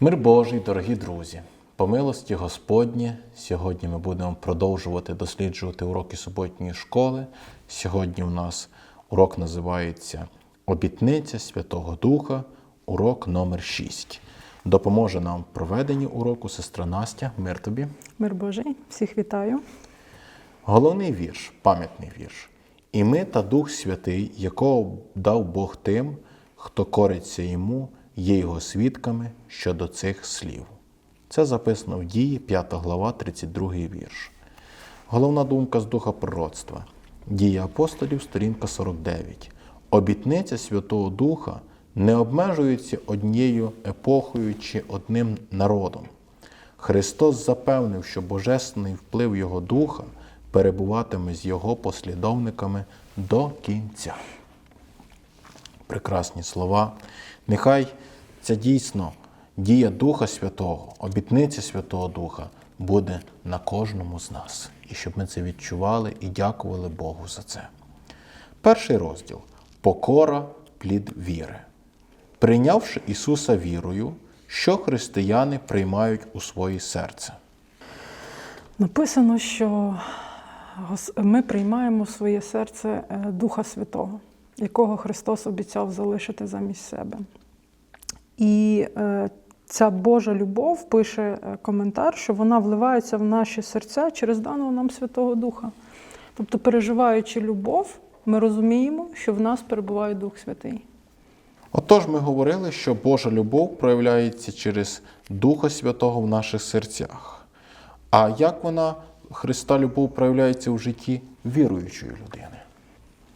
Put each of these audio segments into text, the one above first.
Мир Божий, дорогі друзі! По милості Господні, сьогодні ми будемо продовжувати досліджувати уроки суботньої школи. Сьогодні у нас урок називається Обітниця Святого Духа, урок номер 6. Допоможе нам в проведенні уроку сестра Настя. Мир тобі. Мир Божий, всіх вітаю. Головний вірш, пам'ятний вірш. І ми та Дух Святий, якого дав Бог тим, хто кориться йому, є його свідками щодо цих слів. Це записано в дії, 5 глава, 32 вірш. Головна думка з духа пророцтва. Дія апостолів, сторінка 49. Обітниця Святого Духа не обмежується однією епохою чи одним народом. Христос запевнив, що божественний вплив Його Духа перебуватиме з Його послідовниками до кінця. Прекрасні слова. Нехай ця дійсно дія Духа Святого, обітниця Святого Духа буде на кожному з нас. І щоб ми це відчували і дякували Богу за це. Перший розділ покора плід віри. Прийнявши Ісуса вірою, що християни приймають у своє серце. Написано, що ми приймаємо в своє серце е, Духа Святого, якого Христос обіцяв залишити замість себе. І е, ця Божа любов пише е, коментар, що вона вливається в наші серця через даного нам Святого Духа. Тобто, переживаючи любов, ми розуміємо, що в нас перебуває Дух Святий. Отож, ми говорили, що Божа любов проявляється через Духа Святого в наших серцях. А як вона, Христа любов, проявляється в житті віруючої людини?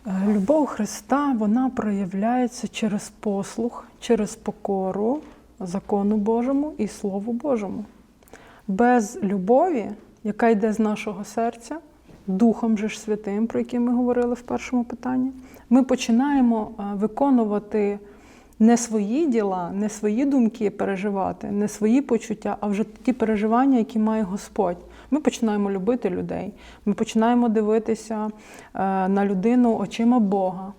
Е, Любов Христа вона проявляється через послух, через покору закону Божому і Слову Божому. Без любові, яка йде з нашого серця, Духом же ж Святим, про який ми говорили в першому питанні, ми починаємо е, виконувати не свої діла, не свої думки переживати, не свої почуття, а вже ті переживання, які має Господь. Ми починаємо любити людей, ми починаємо дивитися е, на людину очима Бога.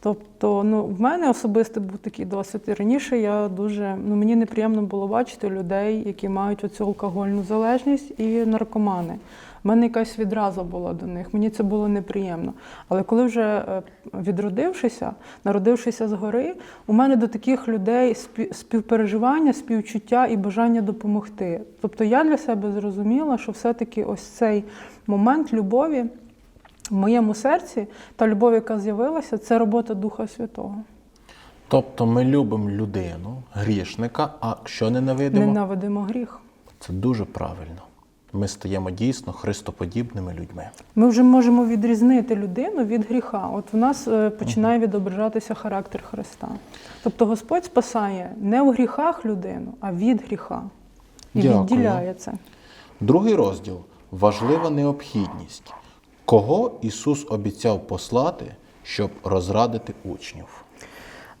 Тобто, ну, в мене особисто був такий досвід. І раніше я дуже ну мені неприємно було бачити людей, які мають оцю алкогольну залежність і наркомани. У мене якась відраза була до них. Мені це було неприємно. Але коли вже е, відродившися, народившися згори, у мене до таких людей співпереживання, співчуття і бажання допомогти. Тобто я для себе зрозуміла, що все-таки ось цей момент любові в моєму серці, та любов, яка з'явилася, це робота Духа Святого. Тобто ми любимо людину, грішника, а що ненавидимо, Ненавидимо гріх. це дуже правильно. Ми стаємо дійсно христоподібними людьми. Ми вже можемо відрізнити людину від гріха. От в нас е, починає відображатися характер Христа. Тобто Господь спасає не в гріхах людину, а від гріха. І Дякую. відділяє це. Другий розділ важлива необхідність. Кого Ісус обіцяв послати, щоб розрадити учнів?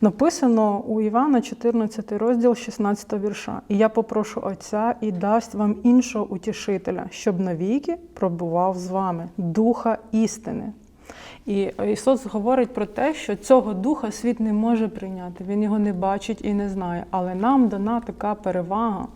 Написано у Івана 14 розділ 16 вірша. І я попрошу Отця і дасть вам іншого утішителя, щоб навіки пробував з вами духа істини. І Ісус говорить про те, що цього духа світ не може прийняти. Він його не бачить і не знає. Але нам дана така перевага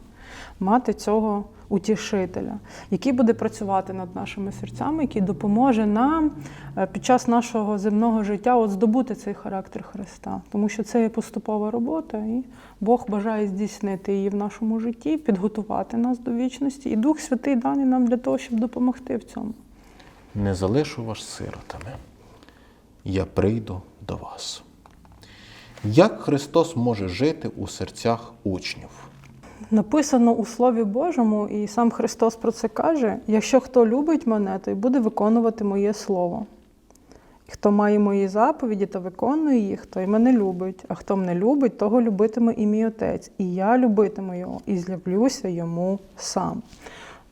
мати цього утішителя, який буде працювати над нашими серцями, який допоможе нам е, під час нашого земного життя от здобути цей характер Христа. Тому що це є поступова робота, і Бог бажає здійснити її в нашому житті, підготувати нас до вічності. І Дух Святий даний нам для того, щоб допомогти в цьому. Не залишу вас сиротами. Я прийду до вас. Як Христос може жити у серцях учнів? Написано у Слові Божому, і сам Христос про це каже: якщо хто любить мене, той буде виконувати моє слово. Хто має мої заповіді та виконує їх, той мене любить. А хто мене любить, того любитиме і мій отець. І я любитиму його, і злюблюся йому сам.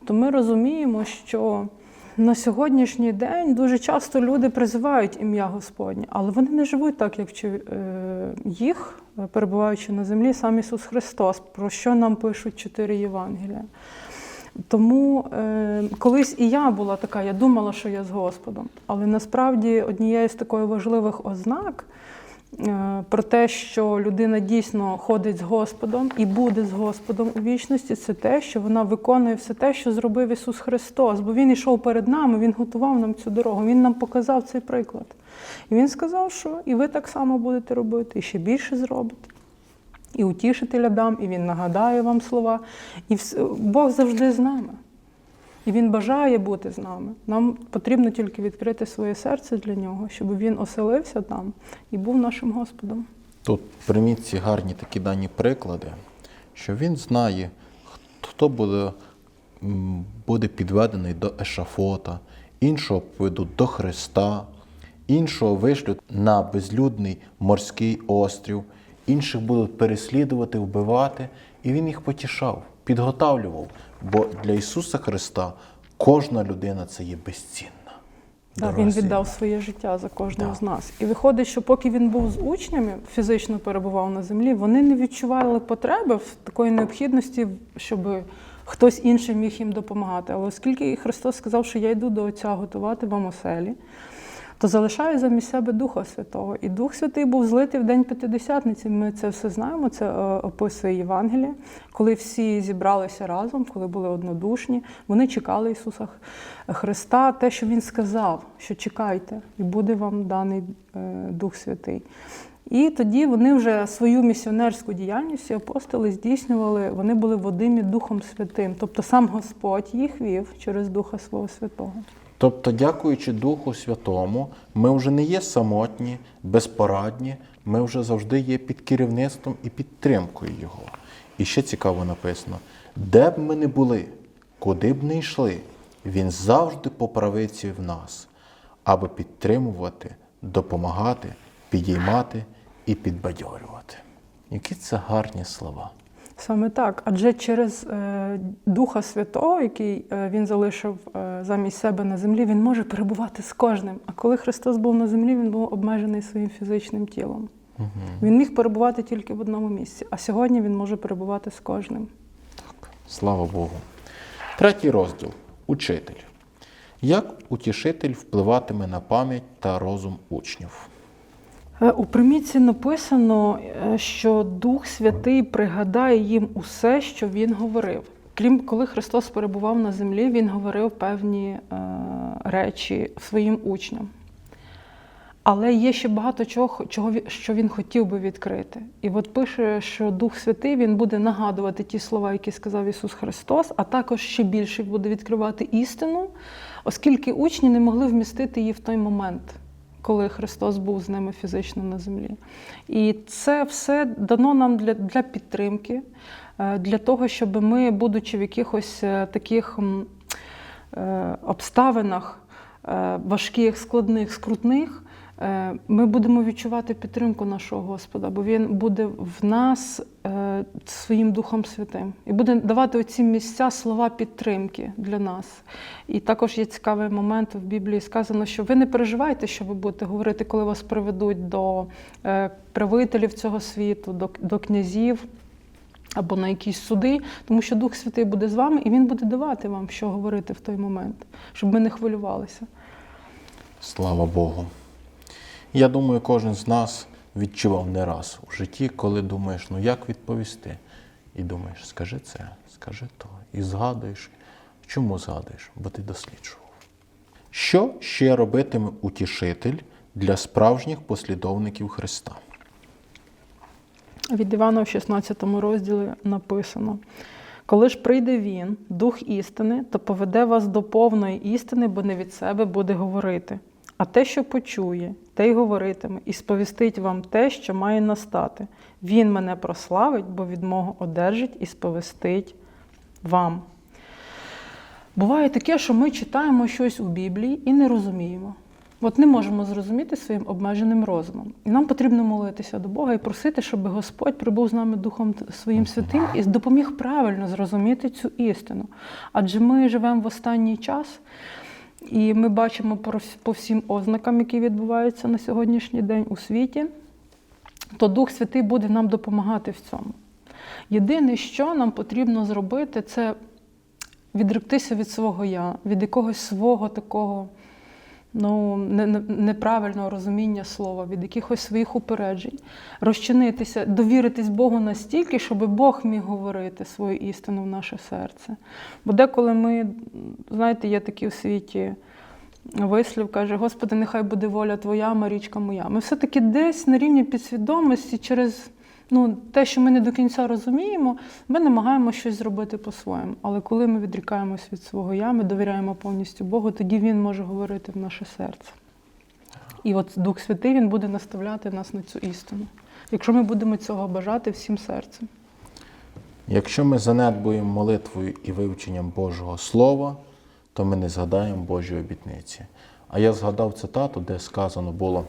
То ми розуміємо, що на сьогоднішній день дуже часто люди призивають ім'я Господнє, але вони не живуть так, як е, їх, е, перебуваючи на землі, сам Ісус Христос, про що нам пишуть чотири Євангелія. Тому е, колись і я була така, я думала, що я з Господом. Але насправді однією з таких важливих ознак про те, що людина дійсно ходить з Господом і буде з Господом у вічності, це те, що вона виконує все те, що зробив Ісус Христос. Бо Він йшов перед нами, Він готував нам цю дорогу, Він нам показав цей приклад. І Він сказав, що і ви так само будете робити, і ще більше зробите. І утішителя дам, і він нагадає вам слова. І Бог завжди з нами. І Він бажає бути з нами. Нам потрібно тільки відкрити своє серце для нього, щоб він оселився там і був нашим Господом. Тут прийміть ці гарні такі дані приклади, що він знає, хто буде, буде підведений до ешафота, іншого поведуть до Христа, іншого вишлють на безлюдний морський острів, інших будуть переслідувати, вбивати, і він їх потішав, підготавлював. Бо для Ісуса Христа кожна людина це є безцінна. Так, він віддав своє життя за кожного Да. з нас. І виходить, що поки він був з учнями, фізично перебував на землі, вони не відчували потреби в такої необхідності, щоб хтось інший міг їм допомагати. Але оскільки Христос сказав, що я йду до Отця готувати вам оселі, то залишаю замість себе Духа Святого. І Дух Святий був злитий в день П'ятидесятниці. Ми це все знаємо, це е, описує Євангеліє. Коли всі зібралися разом, коли були однодушні, вони чекали Ісуса Христа, те, що Він сказав, що чекайте, і буде вам даний е, Дух Святий. І тоді вони вже свою місіонерську діяльність і апостоли здійснювали, вони були водимі Духом Святим. Тобто сам Господь їх вів через Духа Свого Святого. Тобто, дякуючи Духу Святому, ми вже не є самотні, безпорадні, ми вже завжди є під керівництвом і підтримкою Його. І ще цікаво написано: де б ми не були, куди б не йшли, Він завжди по правиці в нас, аби підтримувати, допомагати, підіймати і підбадьорювати. Які це гарні слова. Саме так, адже через е, Духа Святого, який е, він залишив е, замість себе на землі, він може перебувати з кожним. А коли Христос був на землі, він був обмежений своїм фізичним тілом. Він міг перебувати тільки в одному місці, а сьогодні він може перебувати з кожним. Слава Богу. Третій розділ Учитель. Як утішитель впливатиме на пам'ять та розум учнів? Е, У примітці написано, е, що Дух Святий пригадає їм усе, що він говорив. Крім коли Христос перебував на землі, він говорив певні е, речі своїм учням. Але є ще багато чого, чого що він хотів би відкрити. І от пише, що Дух Святий він буде нагадувати ті слова, які сказав Ісус Христос, а також ще більше буде відкривати істину, оскільки учні не могли вмістити її в той момент, коли Христос був з ними фізично на землі. І це все дано нам для, для підтримки, е, для того, щоб ми, будучи в якихось е, таких е, обставинах важких, складних, скрутних, ми будемо відчувати підтримку нашого Господа, бо Він буде в нас е, своїм Духом Святим і буде давати оці місця слова підтримки для нас. І також є цікавий момент в Біблії сказано, що ви не переживайте, що ви будете говорити, коли вас приведуть до е, правителів цього світу, до, до князів або на якісь суди, тому що Дух Святий буде з вами, і Він буде давати вам, що говорити в той момент, щоб ми не хвилювалися. Слава Богу. Я думаю, кожен з нас відчував не раз у житті, коли думаєш, ну як відповісти? І думаєш, скажи це, скажи то. І згадуєш. Чому згадуєш? Бо ти досліджував. Що ще робитиме утішитель для справжніх послідовників Христа? Від Івана в 16 розділі написано: коли ж прийде він, дух істини, то поведе вас до повної істини, бо не від себе буде говорити. А те, що почує, те й говоритиме, і сповістить вам те, що має настати. Він мене прославить, бо від мого одержить і сповістить вам. Буває таке, що ми читаємо щось у Біблії і не розуміємо. От не можемо зрозуміти своїм обмеженим розумом. І нам потрібно молитися до Бога і просити, щоб Господь прибув з нами Духом Своїм Святим і допоміг правильно зрозуміти цю істину. Адже ми живемо в останній час, і ми бачимо по всім ознакам, які відбуваються на сьогоднішній день у світі, то Дух Святий буде нам допомагати в цьому. Єдине, що нам потрібно зробити, це відректися від свого я, від якогось свого такого ну, не- не- неправильного розуміння слова, від якихось своїх упереджень, розчинитися, довіритись Богу настільки, щоб Бог міг говорити свою істину в наше серце. Бо деколи ми, знаєте, є такі у світі вислів, каже, Господи, нехай буде воля Твоя, Марічка моя. Ми все-таки десь на рівні підсвідомості через ну, те, що ми не до кінця розуміємо, ми намагаємося щось зробити по-своєму. Але коли ми відрікаємось від свого я, ми довіряємо повністю Богу, тоді Він може говорити в наше серце. І от Дух Святий Він буде наставляти нас на цю істину. Якщо ми будемо цього бажати всім серцем. Якщо ми занедбуємо молитвою і вивченням Божого Слова, то ми не згадаємо Божі обітниці. А я згадав цитату, де сказано було: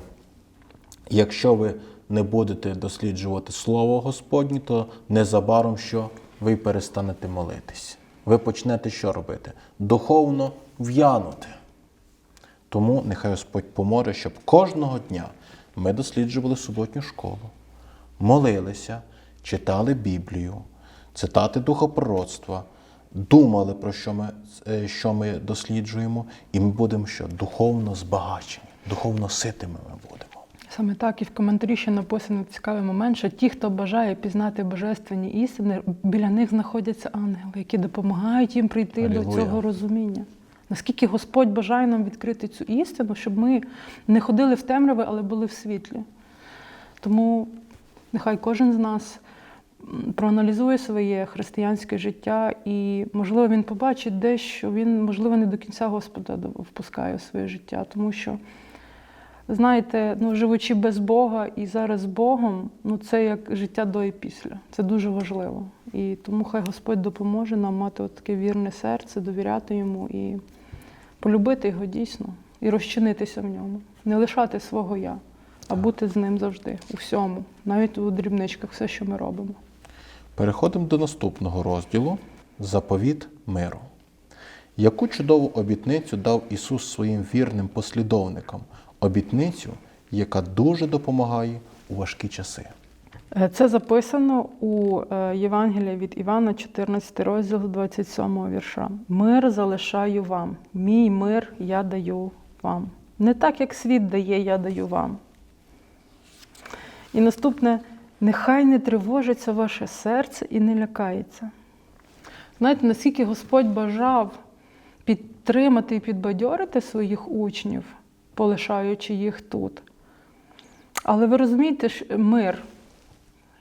якщо ви не будете досліджувати Слово Господнє, то незабаром що ви перестанете молитись. Ви почнете що робити? Духовно в'янути. Тому нехай Господь поможе, щоб кожного дня ми досліджували суботню школу, молилися, читали Біблію, цитати духопрородства, думали про що ми, е, що ми досліджуємо, і ми будемо що духовно збагачені, духовно ситими ми будемо. Саме так і в коментарі ще написано цікавий момент, що ті, хто бажає пізнати божественні істини, біля них знаходяться ангели, які допомагають їм прийти до цього розуміння. Наскільки Господь бажає нам відкрити цю істину, щоб ми не ходили в темряві, але були в світлі. Тому нехай кожен з нас проаналізує своє християнське життя, і, можливо, він побачить десь, що він, можливо, не до кінця Господа впускає в своє життя, тому що. Знаєте, ну живучи без Бога і зараз з Богом, ну це як життя до і після. Це дуже важливо. І тому хай Господь допоможе нам мати от таке вірне серце, довіряти йому і полюбити його дійсно, і розчинитися в ньому, не лишати свого я, а бути з ним завжди, у всьому, навіть у дрібничках, все, що ми робимо. Переходимо до наступного розділу заповіт миру. Яку чудову обітницю дав Ісус своїм вірним послідовникам? Обітницю, яка дуже допомагає у важкі часи. Е, Це записано у е, Євангелії від Івана, 14 розділ 27 вірша. Мир залишаю вам, мій мир я даю вам. Не так, як світ дає, я даю вам. І наступне, нехай не тривожиться ваше серце і не лякається. Знаєте, наскільки Господь бажав підтримати і підбадьорити своїх учнів, полишаючи їх тут. Але ви розумієте, що мир.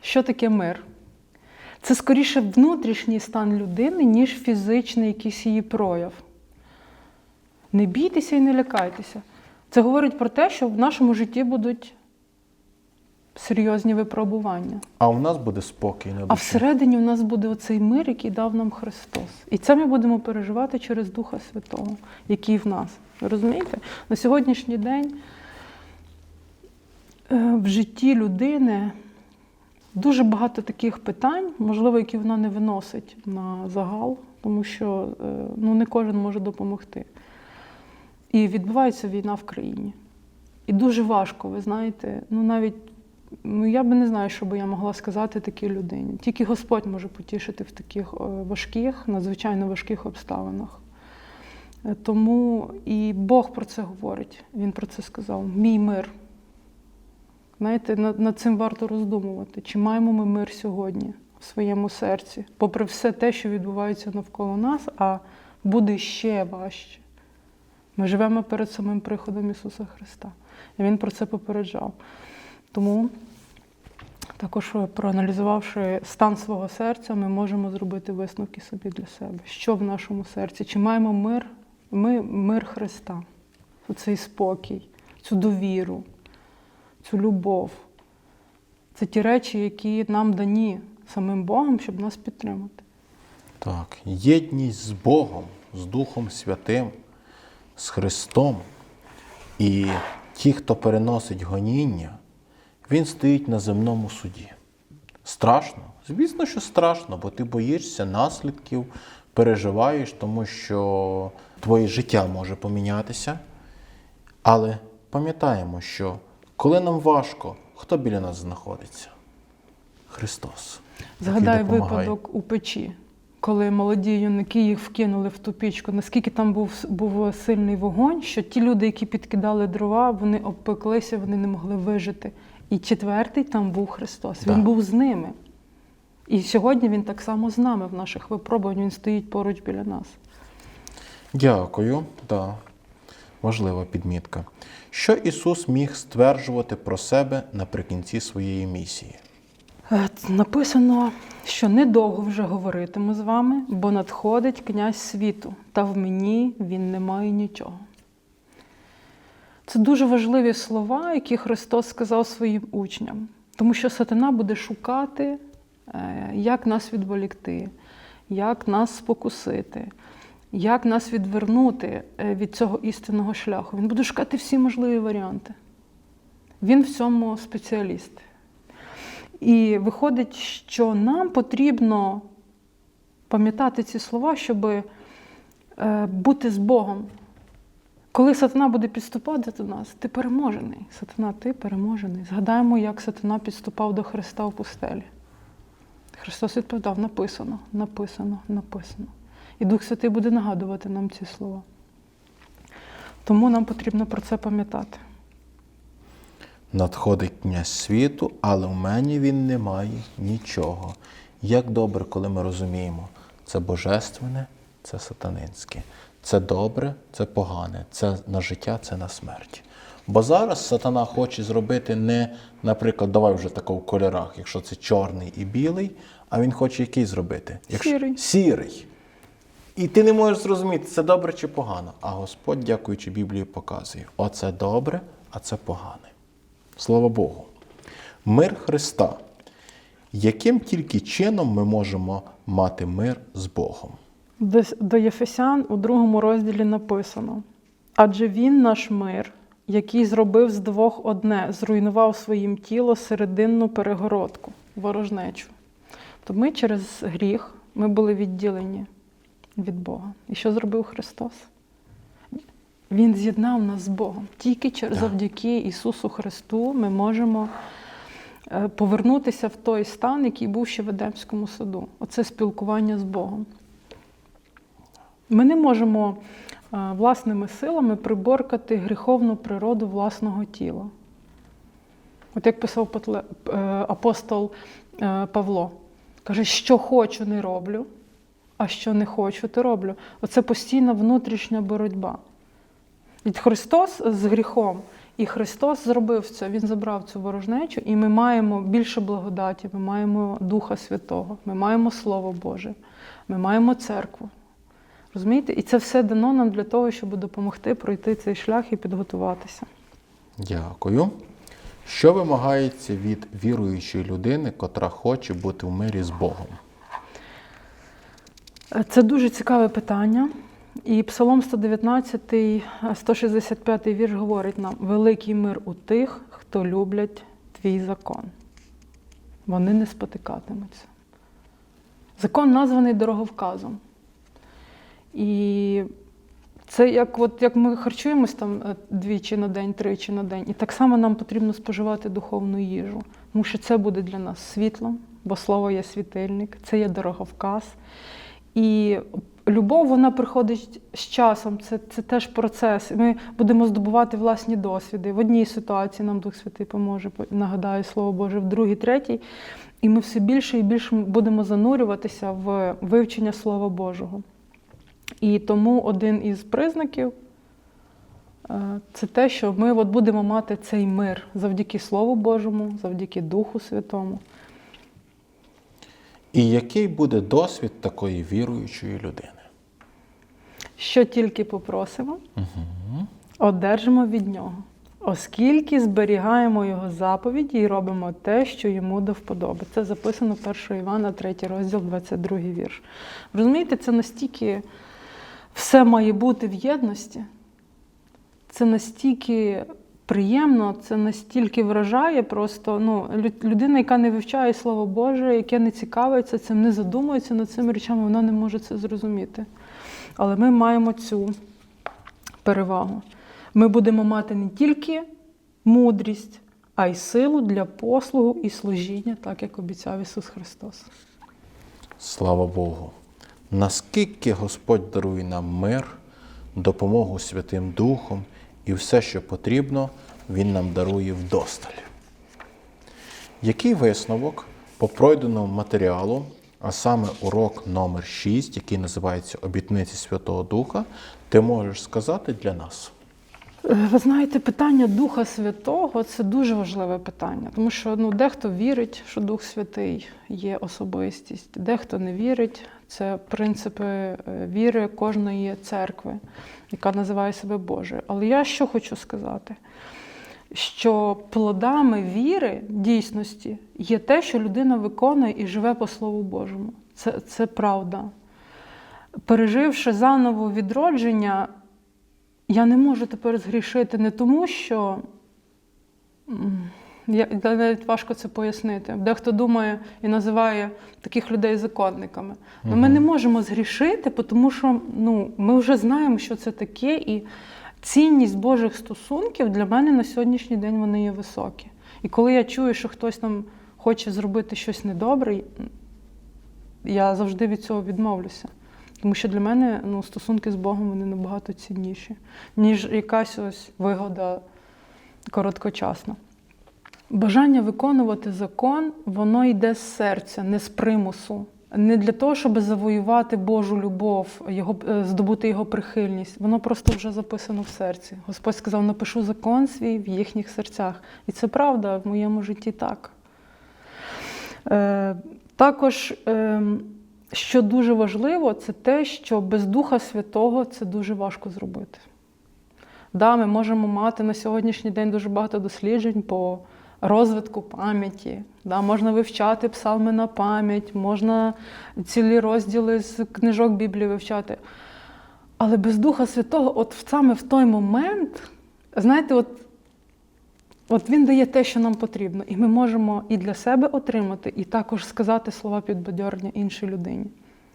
Що таке мир? Це скоріше внутрішній стан людини, ніж фізичний якийсь її прояв. Не бійтеся і не лякайтеся. Це говорить про те, що в нашому житті будуть серйозні випробування. А у нас буде спокій на А всередині у нас буде оцей мир, який дав нам Христос. І це ми будемо переживати через Духа Святого, який в нас. Розумієте? На сьогоднішній день е, в житті людини дуже багато таких питань, можливо, які вона не виносить на загал, тому що е, ну, не кожен може допомогти. І відбувається війна в країні. І дуже важко, ви знаєте, ну навіть ну, я би не знаю, що би я могла сказати такій людині. Тільки Господь може потішити в таких е, важких, надзвичайно важких обставинах. Е, Тому і Бог про це говорить. Він про це сказав: мій мир. Знаєте, над, над цим варто роздумувати. Чи маємо ми мир сьогодні в своєму серці, попри все те, що відбувається навколо нас, а буде ще важче. Ми живемо перед самим приходом Ісуса Христа. І Він про це попереджав. Тому також е, проаналізувавши стан свого серця, ми можемо зробити висновки собі для себе. Що в нашому серці? Чи маємо мир? Ми мир Христа, цей спокій, цю довіру, цю любов. Це ті речі, які нам дані самим Богом, щоб нас підтримати. Так, єдність з Богом, з Духом Святим, з Христом. І ті, хто переносить гоніння, він стоїть на земному суді. Страшно? Звісно, що страшно, бо ти боїшся наслідків, переживаєш, тому що твоє життя може помінятися. Але пам'ятаємо, що коли нам важко, хто біля нас знаходиться? Христос. Згадай випадок у печі, коли молоді юнаки їх вкинули в ту пічку, наскільки там був, був сильний вогонь, що ті люди, які підкидали дрова, вони обпеклися, вони не могли вижити. І четвертий там був Христос. Да. Він був з ними. І сьогодні він так само з нами в наших випробуваннях, він стоїть поруч біля нас. Дякую, да. важлива підмітка. Що Ісус міг стверджувати про себе наприкінці своєї місії? Е, Написано, що недовго вже говоритиму з вами, бо надходить князь світу, та в мені він не має нічого. Це дуже важливі слова, які Христос сказав своїм учням, тому що сатана буде шукати, як нас відволікти, як нас спокусити, як нас відвернути е, від цього істинного шляху. Він буде шукати всі можливі варіанти. Він в цьому спеціаліст. І виходить, що нам потрібно пам'ятати ці слова, щоб е, бути з Богом. Коли сатана буде підступати до нас, ти переможений. Сатана, ти переможений. Згадаємо, як сатана підступав до Христа в пустелі. Христос відповідав: написано, написано, написано. І Дух Святий буде нагадувати нам ці слова. Тому нам потрібно про це пам'ятати. Надходить князь світу, але в мені він не має нічого. Як добре, коли ми розуміємо, це божественне, це сатанинське, це добре, це погане, це на життя, це на смерть. Бо зараз сатана хоче зробити не, наприклад, давай вже тако в кольорах, якщо це чорний і білий, а він хоче який зробити? Сірий. Сірий. І ти не можеш зрозуміти, це добре чи погано. А Господь, дякуючи Біблії, показує: оце добре, а це погане. Слава Богу. Мир Христа. Яким тільки чином ми можемо мати мир з Богом? До Єфесян у другому розділі написано: адже він наш мир, який зробив з двох одне, зруйнував своїм тіло серединну перегородку, ворожнечу. То ми через гріх ми були відділені від Бога. І що зробив Христос? Він з'єднав нас з Богом. Тільки через завдяки Ісусу Христу ми можемо е, повернутися в той стан, який був ще в Едемському саду. Оце спілкування з Богом. Ми не можемо власними силами приборкати гріховну природу власного тіла. От як писав е, апостол е, Павло, каже, що хочу, не роблю, а що не хочу, то роблю. Оце постійна внутрішня боротьба. І Христос з гріхом, і Христос зробив це, Він забрав цю ворожнечу, і ми маємо більше благодаті, ми маємо Духа Святого, ми маємо Слово Боже, ми маємо церкву. Розумієте? І це все дано нам для того, щоб допомогти пройти цей шлях і підготуватися. Дякую. Що вимагається від віруючої людини, котра хоче бути в мирі з Богом? Е, Це дуже цікаве питання. І Псалом 119, е, 165 вірш говорить нам: великий мир у тих, хто люблять твій закон. Вони не спотикатимуться. Закон названий дороговказом. І це як, от, як ми харчуємось там е, двічі на день, тричі на день, і так само нам потрібно споживати духовну їжу, тому що це буде для нас світлом, бо слово є світильник, це є дороговказ. І любов вона приходить з часом, це, це теж процес. Ми будемо здобувати власні досвіди. В одній ситуації нам Дух Святий поможе, нагадаю Слово Боже, в другій, третій. І ми все більше і більше будемо занурюватися в вивчення Слова Божого. І тому один із признаків е, це те, що ми от будемо мати цей мир завдяки Слову Божому, завдяки Духу Святому. І який буде досвід такої віруючої людини? Що тільки попросимо, одержимо від нього, оскільки зберігаємо його заповіді і робимо те, що йому до вподоби. Це записано 1 Івана, 3 розділ, 22 вірш. Розумієте, це настільки все має бути в єдності, це настільки приємно, це настільки вражає просто ну, людина, яка не вивчає Слово Боже, яка не цікавиться цим, не задумується над цими речами, вона не може це зрозуміти. Але ми маємо цю перевагу. Ми будемо мати не тільки мудрість, а й силу для послугу і служіння, так як обіцяв Ісус Христос. Слава Богу. Наскільки Господь дарує нам мир, допомогу Святим Духом і все, що потрібно, Він нам дарує вдосталь. Який висновок по пройденому матеріалу, а саме урок номер 6, який називається Обітниці Святого Духа, ти можеш сказати для нас? Ви знаєте, питання Духа Святого це дуже важливе питання, тому що ну, дехто вірить, що Дух Святий є особистість, дехто не вірить. Це принципи е, віри кожної церкви, яка називає себе Божою. Але я що хочу сказати? Що плодами віри дійсності є те, що людина виконує і живе по Слову Божому. Це, це правда. Переживши заново відродження, я не можу тепер згрішити не тому, що я, навіть важко це пояснити. Дехто думає і називає таких людей законниками. Але ми не можемо згрішити, тому що ну, ми вже знаємо, що це таке, і цінність Божих стосунків для мене на сьогоднішній день вони є високі. І коли я чую, що хтось там хоче зробити щось недобре, я завжди від цього відмовлюся. Тому що для мене ну, стосунки з Богом вони набагато цінніші, ніж якась ось вигода короткочасна. Бажання виконувати закон, воно йде з серця, не з примусу. Не для того, щоб завоювати Божу любов, його, е, здобути його прихильність. Воно просто вже записано в серці. Господь сказав: напишу закон свій в їхніх серцях. І це правда, в моєму житті так. Е, також, е, що дуже важливо, це те, що без Духа Святого це дуже важко зробити. Да, ми можемо мати на сьогоднішній день дуже багато досліджень по розвитку пам'яті. Да, можна вивчати псалми на пам'ять, можна цілі розділи з книжок Біблії вивчати. Але без Духа Святого, от саме в той момент, знаєте, от От він дає те, що нам потрібно, і ми можемо і для себе отримати, і також сказати слова підбадьорення іншій людині,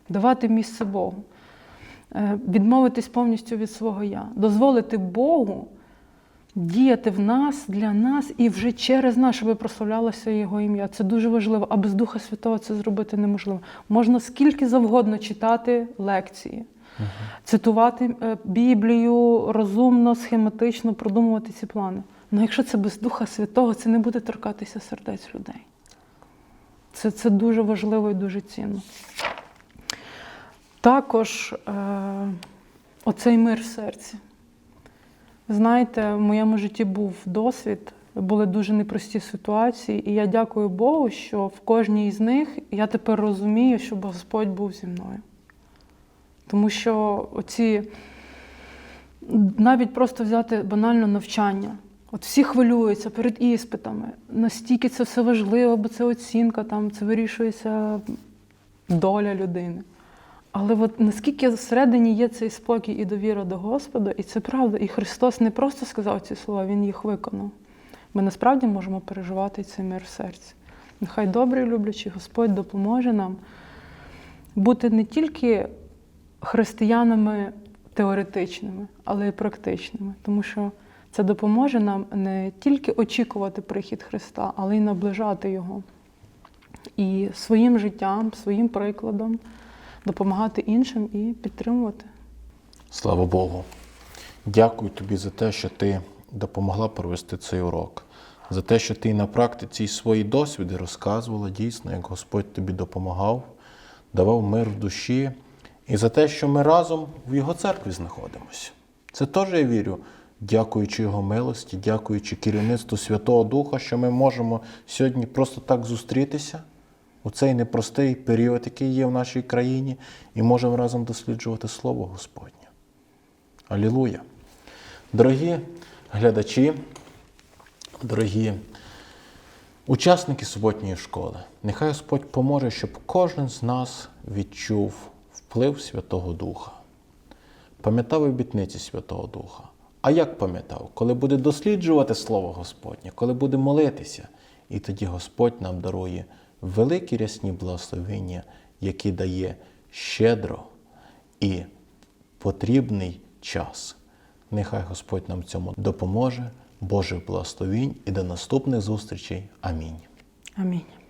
давати місце Богу, Е, відмовитись повністю від свого я, дозволити Богу діяти в нас, для нас і вже через нас, щоб прославлялося Його ім'я. Це дуже важливо, а без Духа Святого це зробити неможливо. Можна скільки завгодно читати лекції. Цитувати е, Біблію розумно, схематично, продумувати ці плани. Ну якщо це без Духа Святого, це не буде торкатися сердець людей. Це, це дуже важливо і дуже цінно. Також е, оцей мир в серці. Знаєте, в моєму житті був досвід, були дуже непрості ситуації, і я дякую Богу, що в кожній з них я тепер розумію, щоб Господь був зі мною. Тому що оці навіть просто взяти банально навчання. От всі хвилюються перед іспитами. Настільки це все важливо, бо це оцінка, там це вирішується доля людини. Але от наскільки всередині є цей спокій і довіра до Господа, і це правда. І Христос не просто сказав ці слова, Він їх виконав. Ми насправді можемо переживати цей мир в серці. Нехай добрий, люблячий Господь допоможе нам бути не тільки християнами теоретичними, але й практичними. Тому що це допоможе нам не тільки очікувати прихід Христа, але й наближати Його. І своїм життям, своїм прикладом допомагати іншим і підтримувати. Слава Богу. Дякую тобі за те, що ти допомогла провести цей урок, за те, що ти на практиці свої досвіди розказувала дійсно, як Господь тобі допомагав, давав мир в душі, і за те, що ми разом в Його церкві знаходимося. Це теж я вірю, дякуючи Його милості, дякуючи керівництву Святого Духа, що ми можемо сьогодні просто так зустрітися у цей непростий період, який є в нашій країні, і можемо разом досліджувати Слово Господнє. Алілуя! Дорогі глядачі, дорогі учасники суботньої школи, нехай Господь поможе, щоб кожен з нас відчув вплив Святого Духа, пам'ятав обітниці Святого Духа. А як пам'ятав, коли буде досліджувати Слово Господнє, коли буде молитися, і тоді Господь нам дарує великі рясні благословення, які дає щедро і потрібний час. Нехай Господь нам цьому допоможе, Божих благословінь і до наступних зустрічей. Амінь. Амінь.